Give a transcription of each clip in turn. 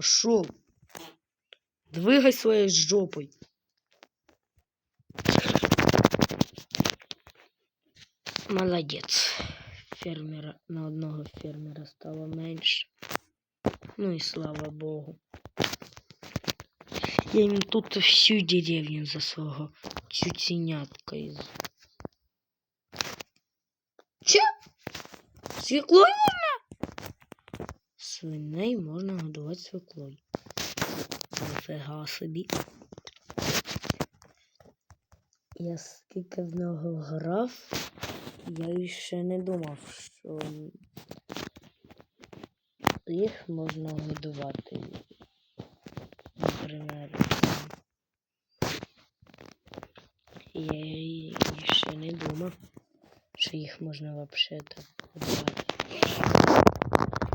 Пошел. Двигай своей жопой. Молодець. Фермера на одного фермера стало менше. Ну і слава Богу. Я їм тут всю деревню за свого цуценятка із. Че? Свіклою можна? Свиней можна годувати свеклою. Нифига собі. Я скільки в нього грав, я ще не думав, що їх можна годувати. Наприклад. Я ще не думав, що їх можна вообще так годувати.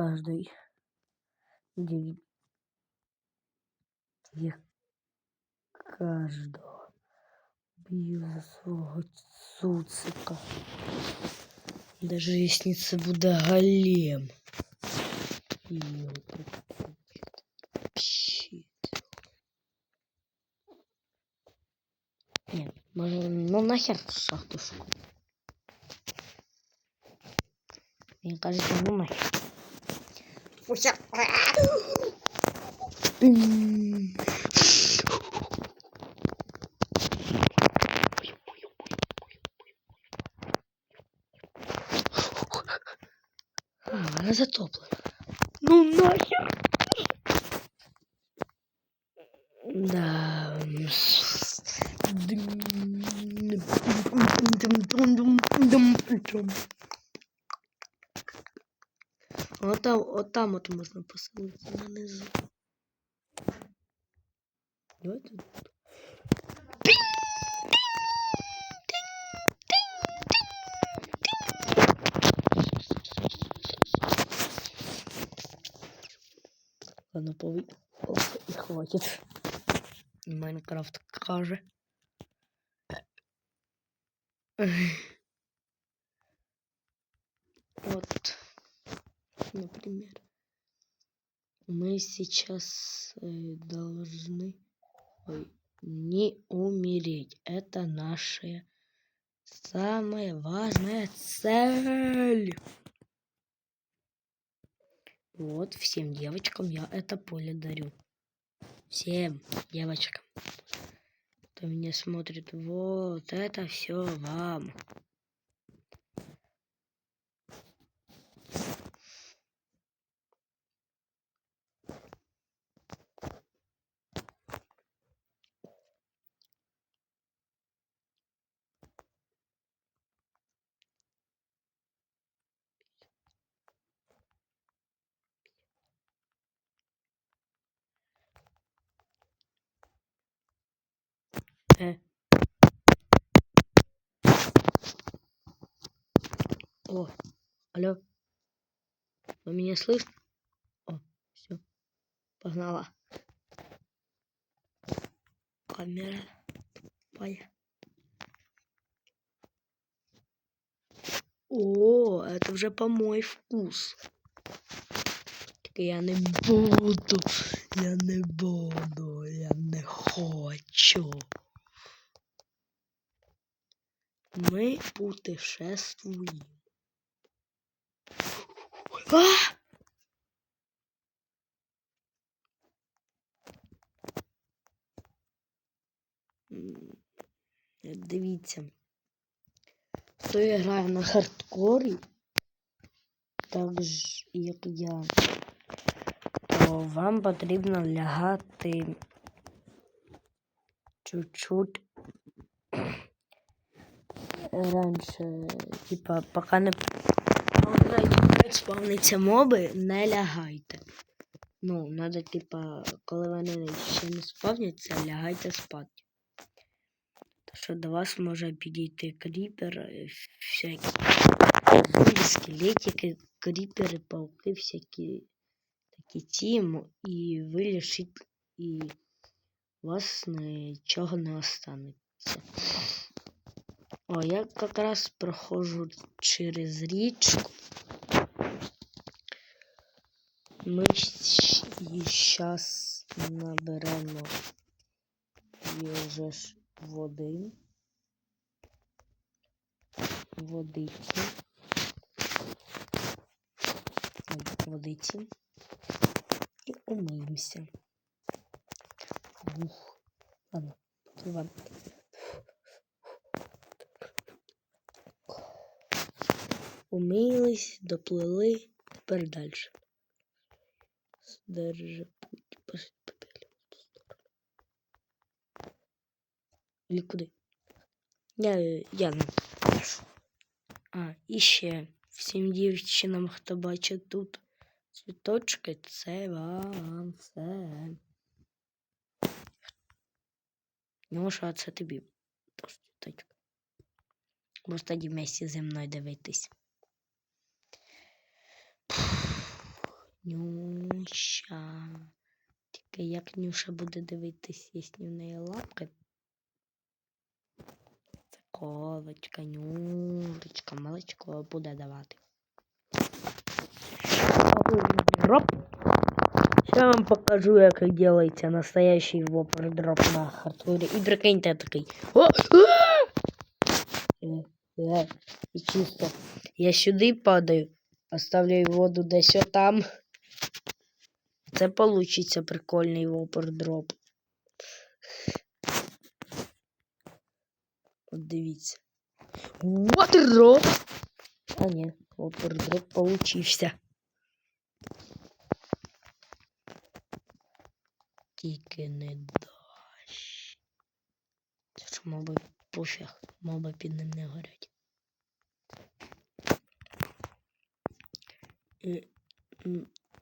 Каждой деревне я каждого бью за свого цуцика. Даже если це буде голем. Нет, може, ну нахер шахтушку. Мне кажется, ну нахер. Пуся. А, вона. Ну нахер. Да. Dum dum dum dum dum dum dum Вот там вот там от можна посилити нанизу. Давайте тут. Ладно, повы... и хватит. Майнкрафт каже. Вот. Например, мы сейчас э, должны не умереть. Это наша самая важная цель. Вот, всем девочкам я это поле дарю. Всем девочкам. Кто меня смотрит, вот это все вам. О, алло. Вы меня слышите? О, все. Погнала. Камера. Тупая. О, это уже по мой вкус. Тільки я не буду. Я не буду. Я не хочу. Мы путешествуем. М, Дивіться. Хто грає на хардкорі, так ж, як я, то вам потрібно лягати чуть-чуть раніше, типа, поки не спавниться моби, не лягайте. Ну, надо, типа, коли вони ще не спавняться, лягайте спати. Що до вас може підійти кріпер, е, всякі скелетики, кріпери, пауки, всякі такі ті, і ви лишите, і у вас нічого не останеться. О, я якраз проходжу через річку. Ми зараз наберемо і вже ж води. Водиці. Водиці. І умиємося. Ух. Ладно, ладно. Умились, доплили, тепер далі. Держи путь поступили в ту сторону. Или куди? Я, я не. А, і ще всім дівчинам, хто бачить тут цвіточки, це вам все. Ну, що це тобі? Тож цвіточки. Може тоді вместе зі мною дивитись. Нюша. Тільки як Нюша буде дивитись, якщо в неї лапки. Це колочка, Нюшечка, молочко буде давати. Дроп. Сейчас я вам покажу, як делается настоящий вопер дроп на хардкоре. І прикиньте такий. О! Е, е, І чисто. Я сюди падаю, оставляю воду десь отам. Це получиться прикольний вопер дроп. От дивіться. Drop! А ні, вопер дроп получився. Тільки не дощ. Це ж моби пофіг, моби під ним не горять.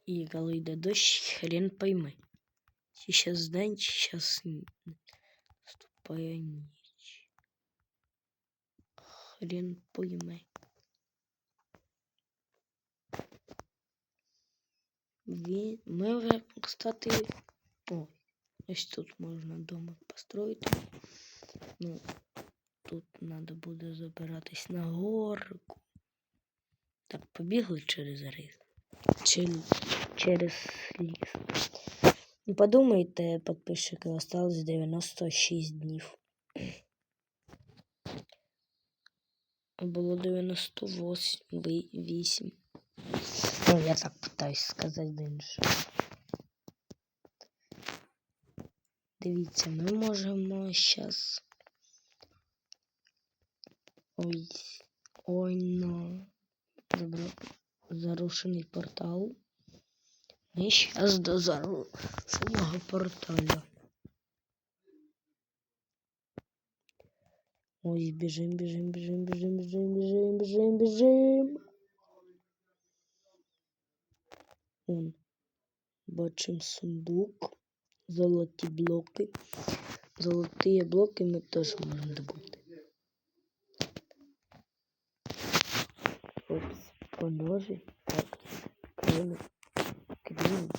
І, коли йде дощ, хрен пойми. Чи щас день, чи наступає ніч. Хрен пойми. Ми вже, кстати, о, ось тут можна домик построїти. Ну, тут треба буде забиратись на горку. Так, побігли через рис. Через ліс. Подумайте, подписчики, осталось 96 днів. Було 98. Ну, я так пытаюсь сказати інше. Дивіться, ми можемо зараз. Ой, ой, ну. Забрав зарушений портал. Ми зараз до зарушеного порталу. Ой, біжим, біжим, біжим, біжим, біжим, біжим, біжим, біжим. Он. Бачимо сундук. Золоті блоки. Золоті блоки ми теж можемо добути. Поможе так Крим. Крим.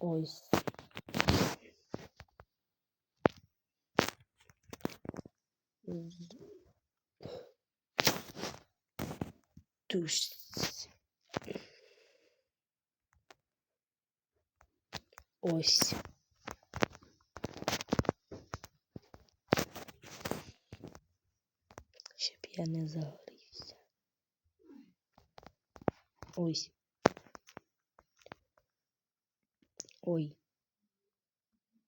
Ось. Туш. Ось. Щоб я не загорівся. Ось. Ой.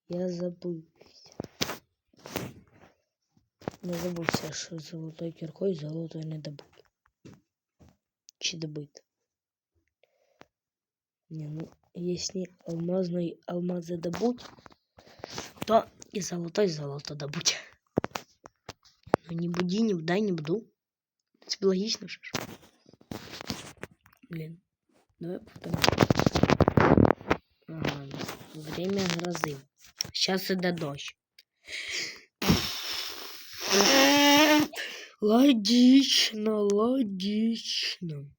Я забувся. Не забувся, що золотою кіркою золотою не добув. Чи вещи добыть. Не, ну, если алмазный алмазы добуть, то и золотой золото добуть. Ну не буди, не вдай, не буду. Это логично же. Блин. Давай повторим. Ага, время грозы. Сейчас иде дождь. Логично, логично.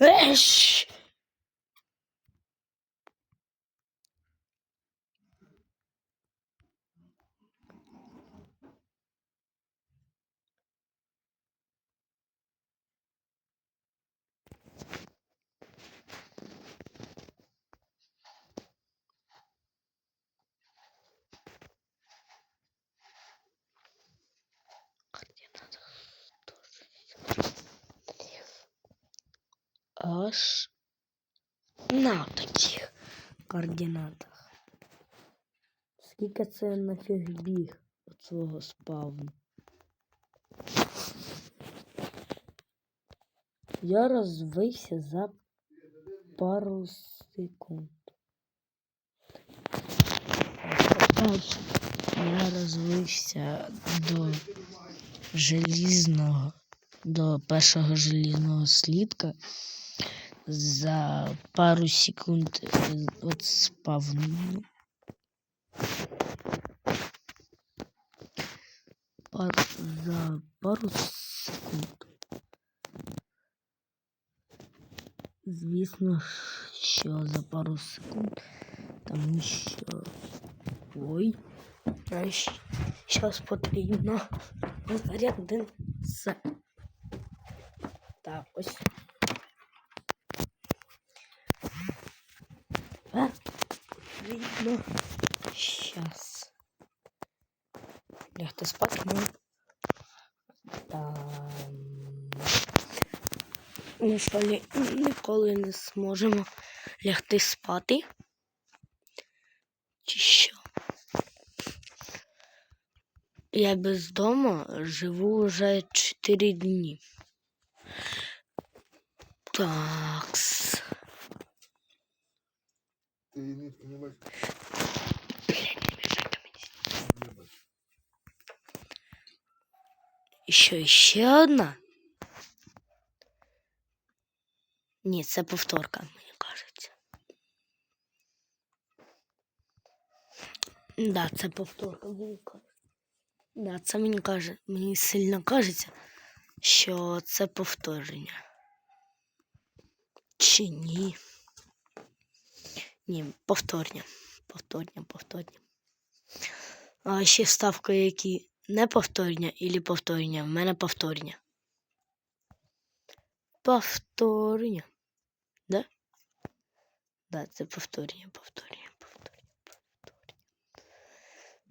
Shh. Координатах. Скільки це нафіг біг від свого спавну? Я розвився за пару секунд. Я розвився до желізного, до першого желізного слідка за пару секунд от спавну. Пар, за пару секунд. Звісно, що за пару секунд, тому що... Ой, зараз потрібно зарядитися. Так, ось. Видно. Сейчас. Лягти спати ми. Там. Ми що ли ніколи не зможемо лягти спати. Чи що? Я без дома живу вже 4 дні. Такс. Ти не, не бачиш? Не бачиш. Ще ще одна. Ні, це повторка, мені кажеться. Да, це повторка, мені кажеться. Да, це мені каже, мені сильно кажеться, що це повторення. Чи ні? Ні, повторня. Повторня, повторня. А ще ставки, які не повторення ілі повторення. В мене повторення. Повторення. Да? Да, це повторення, повторення, повторення, повторення.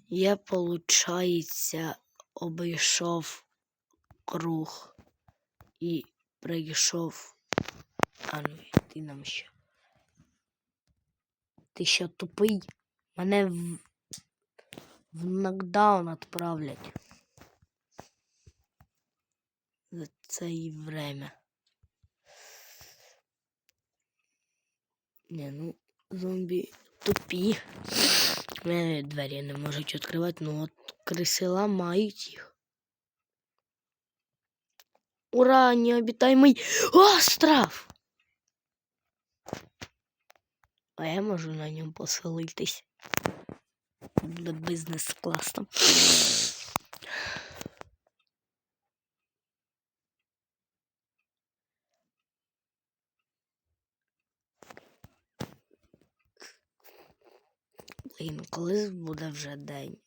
Я, получається, обійшов круг і прийшов. А ну, ти нам ще. Ти що тупий? Мене в, в нокдаун відправлять. За це і время. Не, ну, зомбі тупі. Мене двері не можуть відкривати, ну от криси ламають їх. Ура, необитаемый остров! А я можу на ньому поселитись. Буде бізнес класно. Блін, коли буде вже день?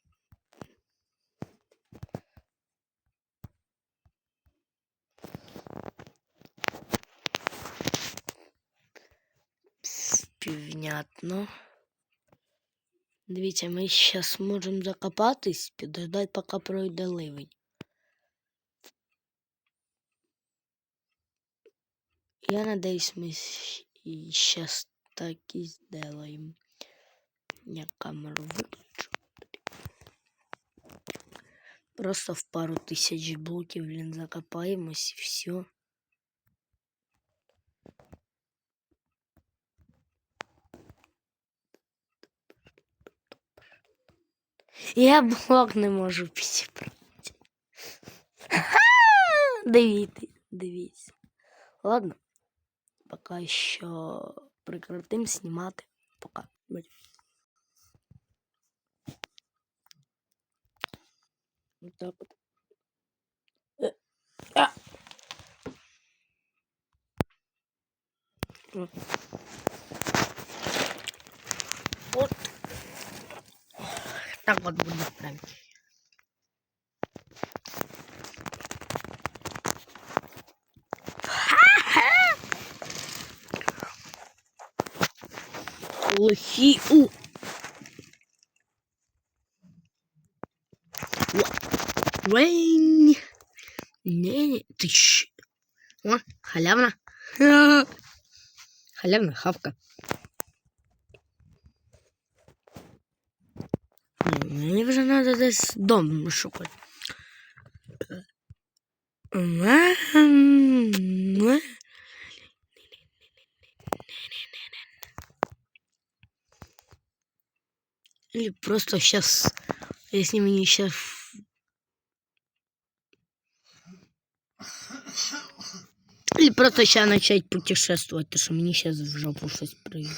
Півнятно. Дивіться, ми зараз можемо закопатись, підождати, поки пройде ливень. Я надеюсь, мы сейчас так и сделаем. Я камеру выключу. Просто в пару тысяч блоків, блин, закопаемся и все. Я блок не можу підібрати. Дивіться, дивіться. Ладно. Пока що прекратим знімати. Пока. Вот так вот. Э, а. Вот. Вот. Так вот будет правильно. Лохи. У. Вейн. Не, ты ч... О, халявна. Халявна хавка. Десь дом шукати. Или просто сейчас, если мне сейчас... Или просто сейчас начать путешествовать, потому что мне сейчас в жопу щось прийде.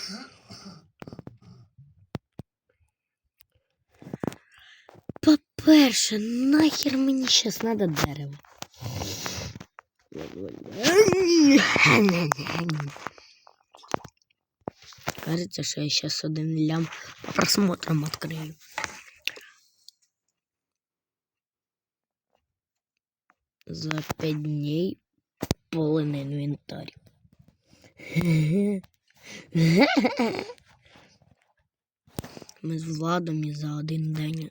По-перше, нахер мені зараз треба дерево. Кажется, що я сейчас один лям по просмотрам открою. За пять дней полный инвентарь. Ми з Владом і за один день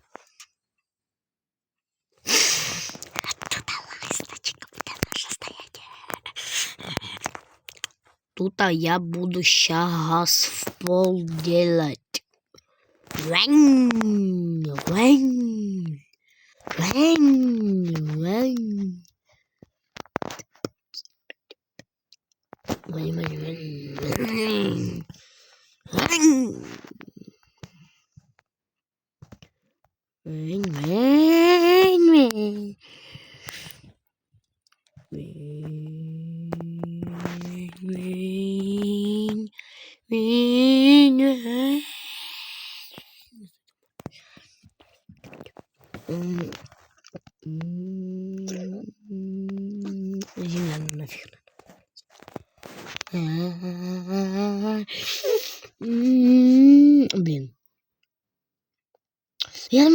Тут а я буду сейчас в пол делать. Вэнь, вэнь, вэнь, вэнь. Вэнь, вэнь, вэнь, вэнь. Вэнь.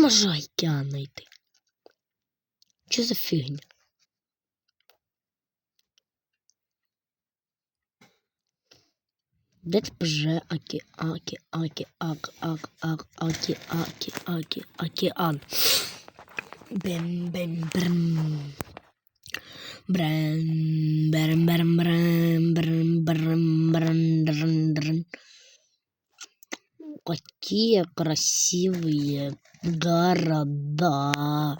Можу океан знайти. Що за фігня? Де це вже оке, оке, оке, ак, ак, ак, оке, оке, оке, океан. Бем, бем, брм. Брем, брем, брем, брем, брем, брем, брем, дрн, дрн. Какие красивые города.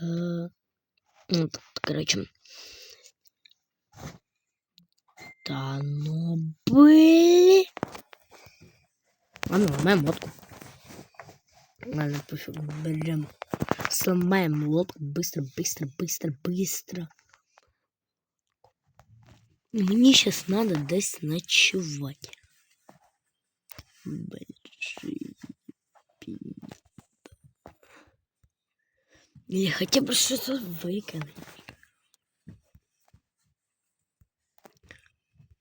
Э, тут, короче. Да ну, блин. Ладно, ломаем лодку. Ладно, пофиг, берем. Сломаем лодку быстро, быстро, быстро, быстро. Мне сейчас надо десь ночевать. Большие пи- Или хотя бы что-то выконать.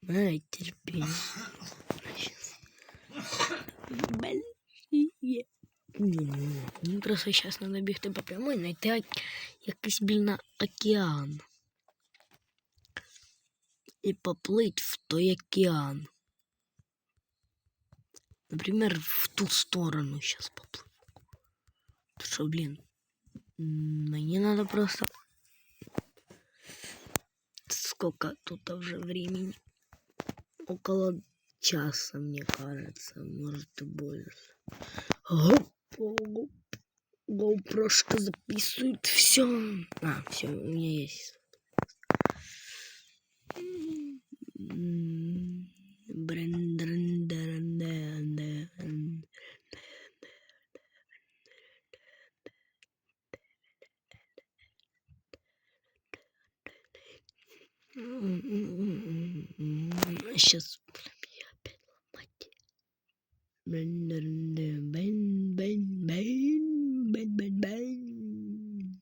Ай, терпение. Щас. большие. Ні, Мені просто зараз треба бігти по прямой, знайти якийсь блін океан. І поплить в той океан. Например, в ту сторону сейчас поплыву. Потому что, блин, мне надо просто... Сколько тут уже времени? Около часа, мне кажется, может и больше. Гоп, GoPro-шка записывает все. А, все, у меня есть. Сейчас я опять ломать. Бен, бен, бен, бен, бен, бен, бен, бен.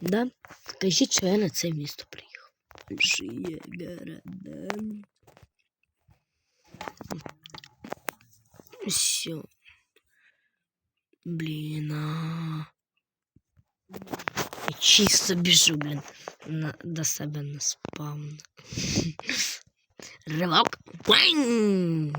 Да, скажіть, що я на це місто приїхав. Большие города. Все. Блін, а... Я чисто біжу, блін, на, до себе на спавн. Ривок. А блядь,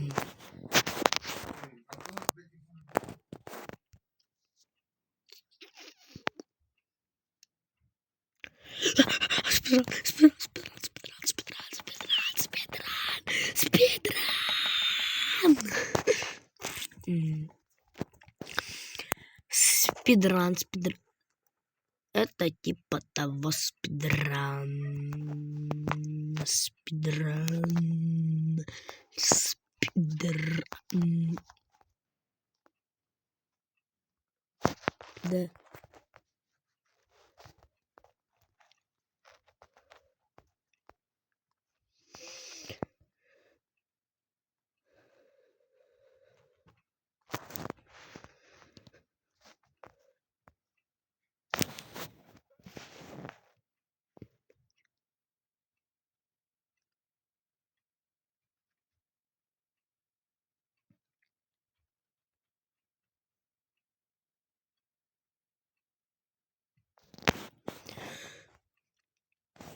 Спидран, спидран, спидран, спидран, спидран, спидран, спидран, спидран. Спидран, Это типа того. Спидран. Спидран.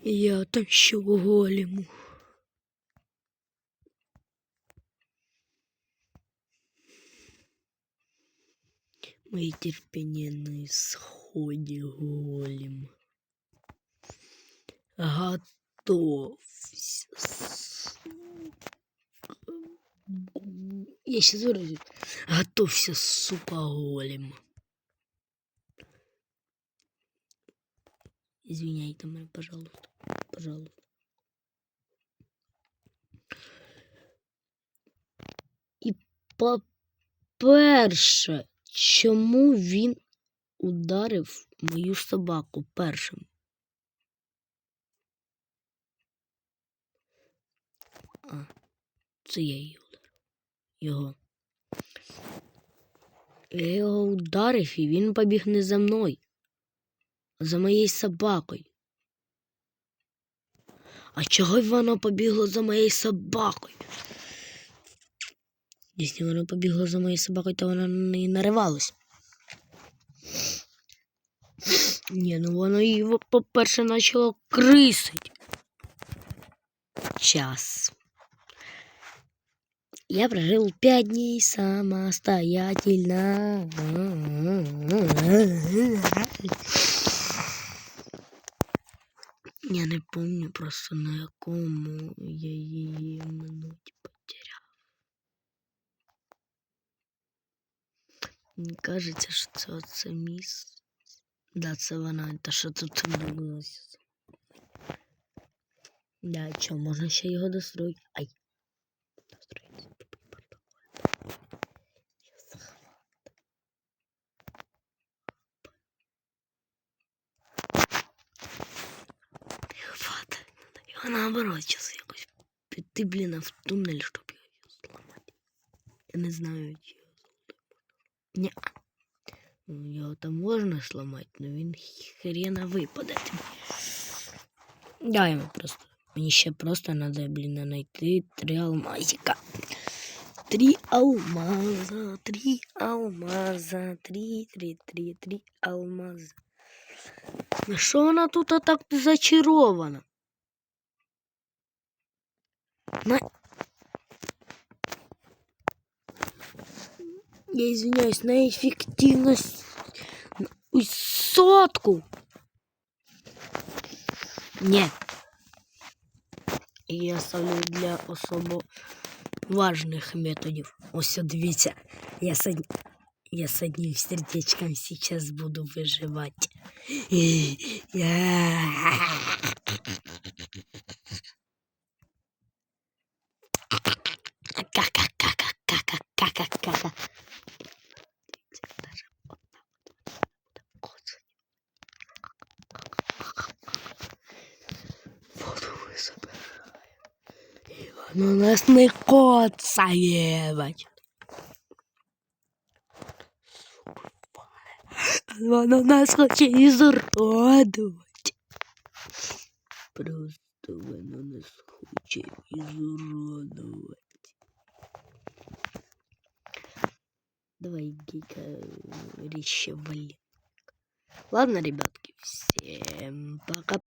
Я тащу голему. Мои терпения на исходе голем. Готовься. Я сейчас выразить. Готовься, сука, голем. Извиняйте меня, пожалуйста. Пожалуйста. І по-перше, чому він ударив мою собаку першим? А, це я її ударив. Його. Я його ударив, і він побіг не за мною, а за моєю собакою. А чого вона побігла за моєю собакою? Якщо вона побігла за моєю собакою, то вона на неї наривалась. Ні, ну воно її, по-перше, почало крисить. Час. Я прожил пять дней самостоятельно. Я не помню просто на якому я її минуті потеряв. Мені кажеться, що це оце місце. Да, це вона, та що тут відбулося. Да, що, можна ще його достроїти? Ай. Його наоборот зараз якось піти, блін, в туннель, щоб його зламати. Я не знаю, чи його зламати можна. Ні. Ну, його там можна сломати, но він хрена випаде. тобі. Дай йому просто Мені ще просто треба, блін, знайти три алмазика. Три алмаза, три алмаза, три, три, три, три алмаза. На що вона тут так зачарована? На... Я извиняюсь, на эффективность на ой, сотку. Нет. І я ставлю для особо важных методів. Ось дивіться, я с, од... я с одним сердечком сейчас буду выживать. И я... воно нас не коцає, бачите. Воно нас хоче ізуродувати. Просто воно нас хоче ізуродувати. Давай, гейка, резче вали. Ладно, ребятки, всем пока.